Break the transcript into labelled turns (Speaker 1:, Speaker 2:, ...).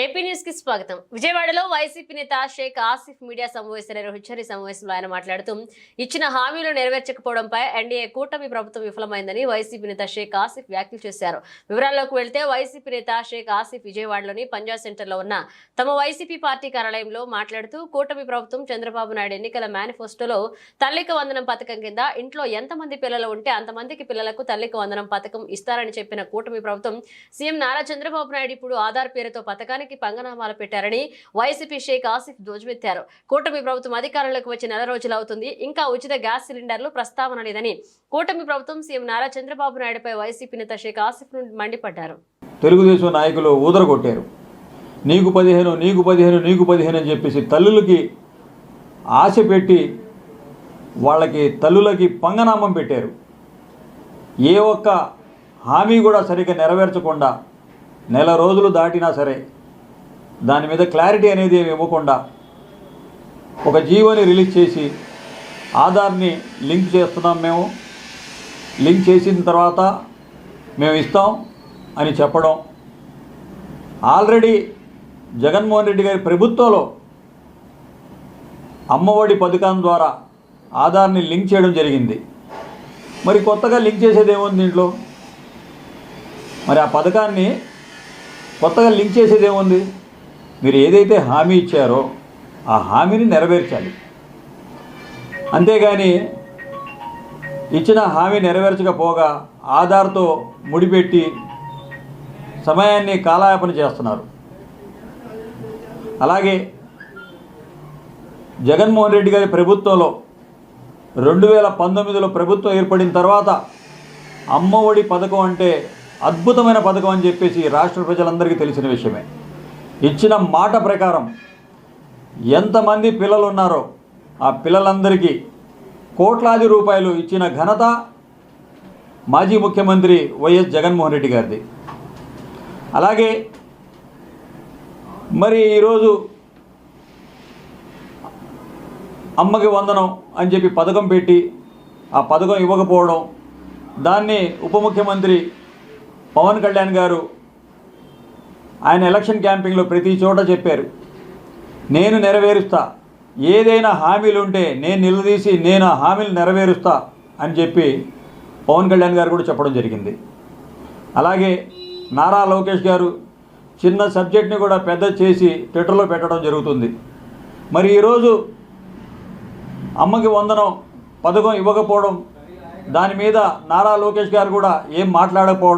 Speaker 1: AP న్యూస్కి స్వాగతం. విజయవాడలో వైసీపీ నేత షేక్ ఆసిఫ్ మీడియా సమావేశం నిర్వహించారు ఈ సమావేశంలో ఆయన మాట్లాడుతూ ఇచ్చిన హామీలు నెరవేర్చకపోవడంపై ఎన్డీఏ కూటమి ప్రభుత్వం విఫలమైందని వైసీపీ నేత షేక్ ఆసిఫ్ వ్యాఖ్యలు చేశారు. వివరాల్లోకి వెళ్తే వైసీపీ నేత షేక్ ఆసిఫ్ విజయవాడలోని పంజాబ్ సెంటర్లో ఉన్న తమ వైసీపీ పార్టీ కార్యాలయంలో మాట్లాడుతూ కూటమి ప్రభుత్వం చంద్రబాబు నాయుడు ఎన్నికల మేనిఫెస్టోలో తల్లిక వందనం పథకం కింద ఇంట్లో ఎంతమంది పిల్లలు ఉంటే అంతమందికి పిల్లలకు తల్లికి వందనం పథకం ఇస్తారని చెప్పిన కూటమి ప్రభుత్వం సీఎం నారా చంద్రబాబు నాయుడు ఇప్పుడు ఆధార్ పేరుతో పథకానికి పంగనామాలు పెట్టారని వైసీపీ షేక్ ఆసిఫ్ ధ్వజమెత్తారు. కూటమి ప్రభుత్వం అధికారంలోకి వచ్చి నెల రోజులు అవుతుంది. ఇంకా ఉచిత గ్యాస్ సిలిండర్లు ప్రస్తావన లేదని కూటమి ప్రభుత్వం సీఎం నారా చంద్రబాబు నాయుడుపై వైసీపీ నేత షేక్ ఆసిఫ్ నుండి మండిపడ్డారు.
Speaker 2: తెలుగుదేశం నాయకులు ఊదరగొట్టారు. నీకు పదిహేను నీకు పదిహేను నీకు పదిహేను అని చెప్పేసి తల్లులకి ఆశ పెట్టి వాళ్ళకి తల్లులకి పంగనామం పెట్టారు. ఏ ఒక్క హామీ కూడా సరిగ్గా నెరవేర్చకుండా నెల రోజులు దాటినా సరే దాని మీద క్లారిటీ అనేది ఏమి ఇవ్వకుండా ఒక జీవోని రిలీజ్ చేసి ఆధార్ని లింక్ చేస్తున్నాం మేము. లింక్ చేసిన తర్వాత మేము ఇస్తాం అని చెప్పడం. ఆల్రెడీ జగన్మోహన్ రెడ్డి గారి ప్రభుత్వంలో అమ్మఒడి పథకం ద్వారా ఆధార్ని లింక్ చేయడం జరిగింది. మరి కొత్తగా లింక్ చేసేది ఏముంది దీంట్లో? మరి ఆ పథకాన్ని కొత్తగా లింక్ చేసేది ఏముంది? మీరు ఏదైతే హామీ ఇచ్చారో ఆ హామీని నెరవేర్చాలి. అంతేగాని ఇచ్చిన హామీ నెరవేర్చకపోగా ఆధార్తో ముడిపెట్టి సమయాన్ని కాలయాపన చేస్తున్నారు. అలాగే జగన్మోహన్ రెడ్డి గారి ప్రభుత్వంలో రెండు వేల పంతొమ్మిదిలో ప్రభుత్వం ఏర్పడిన తర్వాత అమ్మఒడి పథకం అంటే అద్భుతమైన పథకం అని చెప్పేసి రాష్ట్ర ప్రజలందరికీ తెలిసిన విషయమే. ఇచ్చిన మాట ప్రకారం ఎంతమంది పిల్లలు ఉన్నారో ఆ పిల్లలందరికీ కోట్లాది రూపాయలు ఇచ్చిన ఘనత మాజీ ముఖ్యమంత్రి వైఎస్ జగన్మోహన్ రెడ్డి గారిది. అలాగే మరి ఈరోజు అమ్మకి వందనం అని చెప్పి పథకం పెట్టి ఆ పథకం ఇవ్వకపోవడం దాన్ని ఉప ముఖ్యమంత్రి పవన్ కళ్యాణ్ గారు ఆయన ఎలక్షన్ క్యాంపింగ్లో ప్రతి చోట చెప్పారు. నేను నెరవేరుస్తా. ఏదైనా హామీలు ఉంటే నేను నిలదీసి నేను ఆ హామీలు నెరవేరుస్తా అని చెప్పి పవన్ కళ్యాణ్ గారు కూడా చెప్పడం జరిగింది. అలాగే నారా లోకేష్ గారు చిన్న సబ్జెక్ట్ని కూడా పెద్ద చేసి ట్విట్టర్లో పెట్టడం జరుగుతుంది. మరి ఈరోజు అమ్మకి వందనం పథకం ఇవ్వకపోవడం దాని మీద నారా లోకేష్ గారు కూడా ఏం మాట్లాడకపోవడం